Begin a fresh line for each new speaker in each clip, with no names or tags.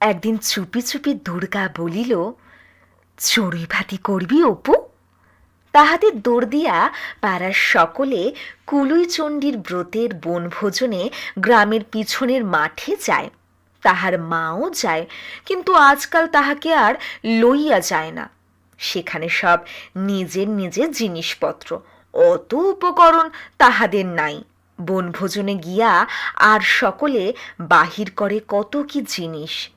একদিন চুপি চুপি দুর্গা বলিল, চড়ুই ভাতি করবি অপু? তাহাদের দৌড় দিয়া পাড়ার সকলে কুলুইচণ্ডীর ব্রতের বনভোজনে গ্রামের পিছনের মাঠে যায়। তাহার মাও যায়, কিন্তু আজকাল তাহাকে আর লইয়া যায় না। সেখানে সব নিজের নিজের জিনিসপত্র। অত উপকরণ তাহাদের নাই। বনভোজনে গিয়া আর সকলে বাহির করে কত কি জিনিস।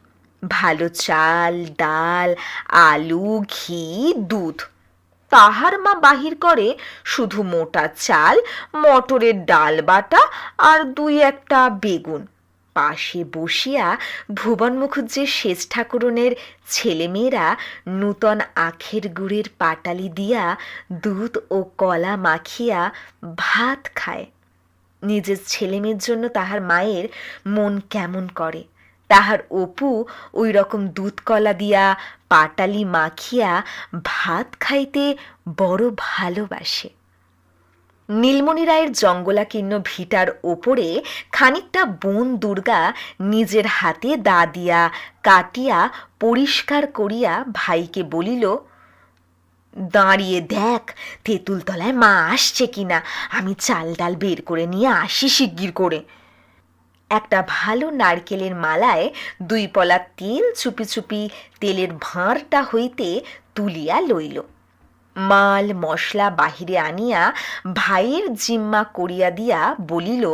ভালো চাল, ডাল, আলু, ঘি, দুধ। তাহার মা বাহির করে শুধু মোটা চাল, মটরের ডাল বাটা আর দুই একটা বেগুন। পাশে বসিয়া ভুবন মুখুজ্জের শেষ ঠাকুরনের ছেলেমেয়েরা নূতন আখের গুড়ের পাটালি দিয়া দুধ ও কলা মাখিয়া ভাত খায়। নিজের ছেলেমেয়ের জন্য তাহার মায়ের মন কেমন করে? তাহার অপু ওই রকম দুধকলা দিয়া পাটালি মাখিয়া ভাত খাইতে বড় ভালোবাসে। নীলমণি রায়ের জঙ্গলাকীর্ণ ভিটার ওপরে খানিকটা বন দুর্গা নিজের হাতে দা দিয়া কাটিয়া পরিষ্কার করিয়া ভাইকে বলিল, দাঁড়িয়ে দেখ, তেঁতুলতলায় মা আসছে কিনা। আমি চাল ডাল বের করে নিয়ে আসি শিগগির করে। একটা ভালো নারকেলের মালায় দুই পলা তেল চুপি চুপি তেলের ভাঁড়টা হইতে তুলিয়া লইল। মাল মশলা বাহিরে আনিয়া ভাইয়ের জিম্মা করিয়া দিয়া বলিল,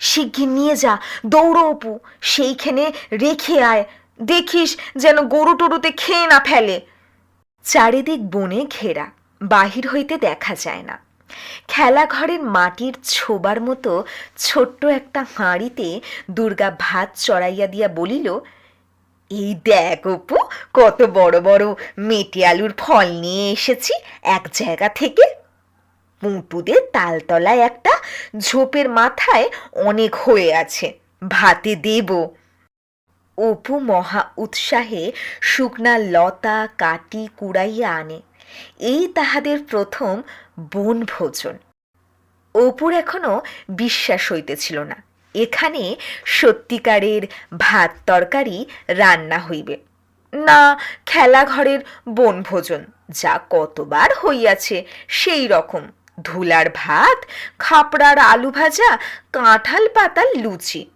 শিগগির নিয়ে যা, দৌড়ো অপু, সেইখানে রেখে আয়। দেখিস যেন গরু টরুতে খেয়ে না ফেলে। চারিদিক বনে ঘেরা, বাহির হইতে দেখা যায় না। খেলাঘরের মাটির ছোবার মতো ছোট্ট একটা হাঁড়িতে দুর্গা ভাত চড়াইয়া দিয়া বলিল, এই দেখ অপু, কত বড় বড় মেটে আলুর ফল নিয়ে এসেছি এক জায়গা থেকে। পুঁটুদের তালতলায় একটা ঝোপের মাথায় অনেক হয়ে আছে, ভাতে দেব। অপু মহা উৎসাহে শুকনা লতা কাটি কুড়াইয়া আনে। এই তাহাদের প্রথম বনভোজন। অপুর এখনও বিশ্বাস হইতেছিল না। এখানে সত্যিকারের ভাত তরকারি রান্না হইবে। না, খেলাঘরের বনভোজন যা কতবার হইয়াছে সেই রকম। ধুলার ভাত, খাপড়ার আলু ভাজা, কাঁঠাল পাতার লুচি।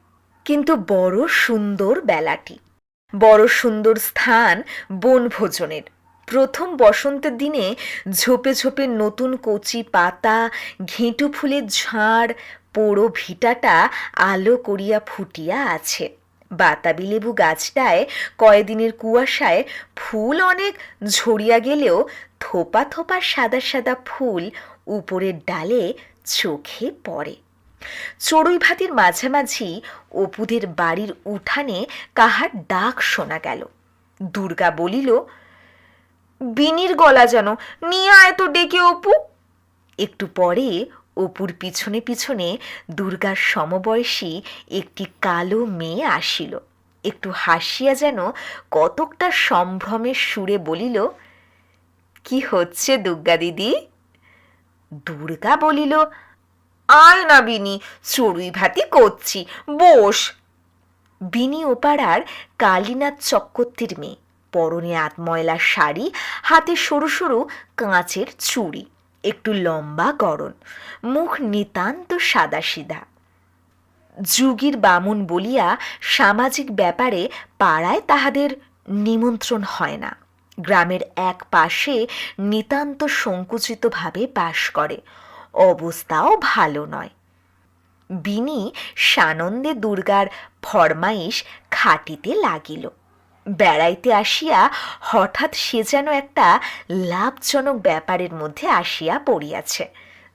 কিন্তু বড় সুন্দর বেলাটি, বড় সুন্দর স্থান বনভোজনের। প্রথম বসন্তের দিনে ঝোপে ঝোপে নতুন কচি পাতা, ঘেঁটু ফুলের ঝাড়, পোড়ো ভিটাটা আলো করিয়া ফুটিয়া আছে। বাতাবি লেবু গাছটায় কয়দিনের কুয়াশায় ফুল অনেক ঝরিয়া গেলেও থোপা থোপা সাদা সাদা ফুল উপরের ডালে চোখে পড়ে। চড়ুই ভাতির মাঝামাঝি অপুদের বাড়ির উঠানে কাহার ডাক শোনা গেল। দুর্গা বলিল বিনির গলা যেন নিয়ে আয় তো ডেকে অপু। একটু পরে অপুর পিছনে পিছনে দুর্গার সমবয়সী একটি কালো মেয়ে আসিল। একটু হাসিয়া যেন কতকটা সম্ভ্রমের সুরে বলিল, কি হচ্ছে দুর্গা দিদি? দুর্গা বলিল, আয় না বিনি, চড়ুই ভাতি করছি, বস। বিনি ওপাড়ার কালীনাথ চক্রবর্তীর মেয়ে। পরনে আতময়লা শাড়ি, হাতে সরু সরু কাঁচের চুড়ি, একটু লম্বা গড়ন মুখ নিতান্ত সাদাসিধা যুগীর বামুন বলিয়া সামাজিক ব্যাপারে পাড়ায় তাহাদের নিমন্ত্রণ হয় না। গ্রামের এক পাশে নিতান্ত সংকুচিতভাবে বাস করে। অবস্থাও ভালো নয়। বিনি সানন্দে দুর্গার ফরমাইশ খাটিতে লাগিল। বেড়াইতে আসিয়া হঠাৎ সে যেন একটা লাভজনক ব্যাপারের মধ্যে আসিয়া পড়িয়াছে।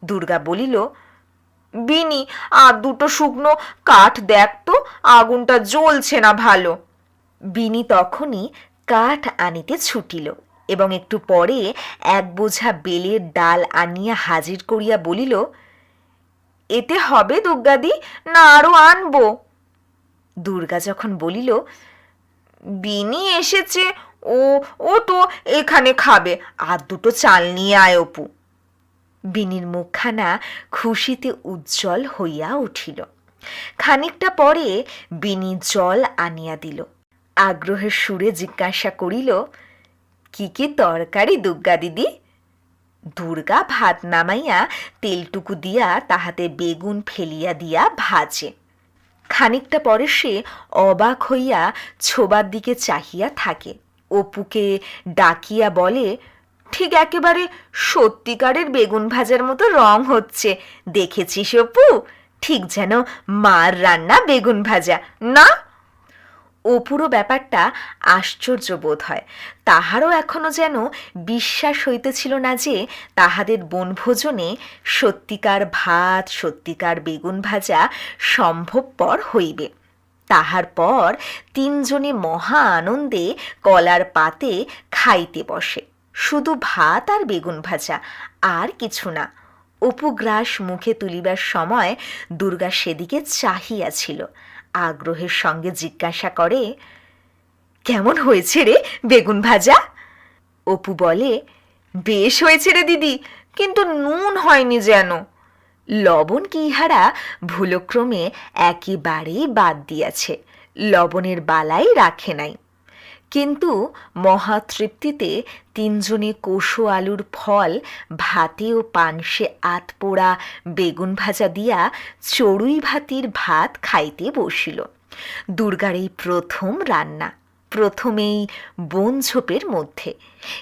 দুর্গা বলিল, বিনি, আর দুটো শুকনো কাঠ দেখ তো, আগুনটা জ্বলছে না ভালো। বিনি তখনই কাঠ আনিতে ছুটিল এবং একটু পরে এক বোঝা বেলের ডাল আনিয়া হাজির করিয়া বলিল, এতে হবে দুর্গাদি, না আরও আনব। দুর্গা যখন বলিল বিনি এসেছে, ও ও তো এখানে খাবে, আর দুটো চাল নিয়ে আয় অপু। বিনির মুখখানা খুশিতে উজ্জ্বল হইয়া উঠিল। খানিকটা পরে বিনি জল আনিয়া দিল। আগ্রহের সুরে জিজ্ঞাসা করিল, কি কি তরকারি দুর্গা দিদি? দুর্গা ভাত নামাইয়া তেলটুকু দিয়া তাহাতে বেগুন ফেলিয়া দিয়া ভাজে। খানিকটা পরে সে অবাক হইয়া ছোবার দিকে চাহিয়া থাকে। অপুকে ডাকিয়া বলে, ঠিক একেবারে সত্যিকারের বেগুন ভাজার মতো রং হচ্ছে। দেখেছিস অপু? ঠিক যেন মার রান্না বেগুন ভাজা। না অপুরো ব্যাপারটা আশ্চর্য বোধ হয়। তাহারও এখনও যেন বিশ্বাস হইতেছিল না যে তাহাদের বনভোজনে সত্যিকার ভাত, সত্যিকার বেগুন ভাজা সম্ভবপর হইবে। তাহার পর তিনজনে মহা আনন্দে কলার পাতে খাইতে বসে। শুধু ভাত আর বেগুন ভাজা, আর কিছু না। অপু গ্রাস মুখে তুলিবার সময় দুর্গা সেদিকে চাহিয়াছিল। আগ্রহের সঙ্গে জিজ্ঞাসা করে, কেমন হয়েছে রে বেগুন ভাজা? অপু বলে, বেশ হয়েছে রে দিদি, কিন্তু নুন হয়নি যেন। লবণ কি ইহারা ভুলক্রমে একেবারেই বাদ দিয়াছে, লবণের বালাই রাখে নাই। কিন্তু মহাতৃপ্তিতে তিনজনে কোষো আলুর ফল, ভাতে ও পানসে আত পোড়া বেগুন ভাজা দিয়া চড়ুই ভাতির ভাত খাইতে বসিল। দুর্গার এই প্রথম রান্না, প্রথমেই বন ঝোপের মধ্যে।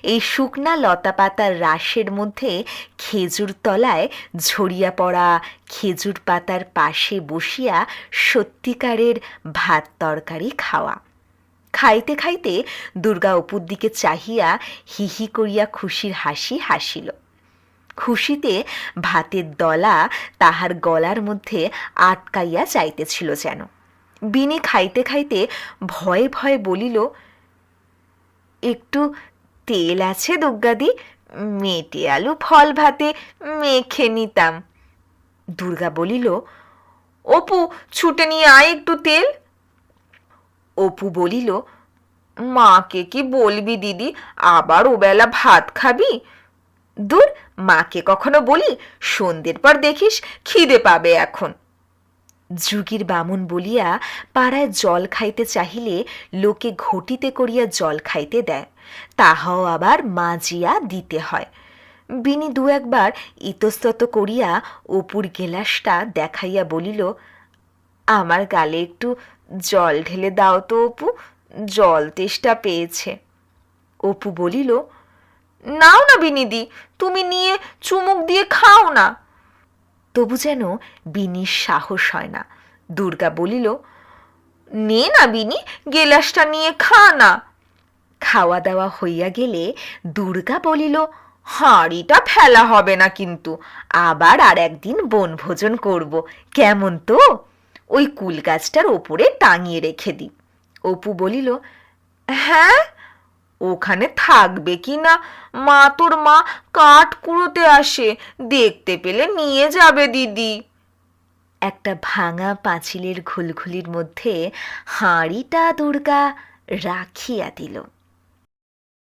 এই শুকনা লতাপাতার রাশের মধ্যে খেজুর তলায় ঝরিয়া পড়া খেজুর পাতার পাশে বসিয়া সত্যিকারের ভাত তরকারি খাওয়া। খাইতে খাইতে দুর্গা অপুর দিকে চাহিয়া হিহি করিয়া খুশির হাসি হাসিল। খুশিতে ভাতের দলা তাহার গলার মধ্যে আটকাইয়া যাইতেছিল যেন। বিনি খাইতে খাইতে ভয়ে ভয়ে বলিল, একটু তেল আছে দুর্গাদি মেটে আলু, ফল ভাতে মেখে নিতাম। দুর্গা বলিল, অপু, ছুটে নিয়ে আয় একটু তেল। অপু বলিল, মাকে কি বলবি দিদি? আবার ওবেলা ভাত খাবি? দূর, মাকে কখনো বলি? সন্ধ্যের পর দেখিস, খিদে পাবে এখন। যুগীর বামুন বলিয়া পাড়ায় জল খাইতে চাহিলে লোকে ঘটিতে করিয়া জল খাইতে দেয়, তাহাও আবার মাজিয়া দিতে হয়। বিনি দু একবার ইতস্তত করিয়া অপুর গেলাসটা দেখাইয়া বলিল, আমার গালে একটু জল ঢেলে দাও তো অপু, জল তেষ্টা পেয়েছে। অপু বলিল, নাও না বিনিদি, তুমি নিয়ে চুমুক দিয়ে খাও না। তবু যেন বিনির সাহস হয় না। দুর্গা বলিল, নে না বিনি, গেলাসটা নিয়ে খা না। খাওয়া দাওয়া হইয়া গেলে দুর্গা বলিল, হাঁড়িটা ফেলা হবে না কিন্তু, আবার আর একদিন বনভোজন করব, কেমন তো? ওই কুল গাছটার ওপরে টাঙিয়ে রেখে দিই অপু বলিল হ্যাঁ ওখানে থাকবে কি না? মা তোর মা কাঠ কুড়োতে আসে, দেখতে পেলে নিয়ে যাবে দিদি। একটা ভাঙা পাঁচিলের ঘুলঘুলির মধ্যে হাঁড়িটা দুর্গা রাখিয়া দিল।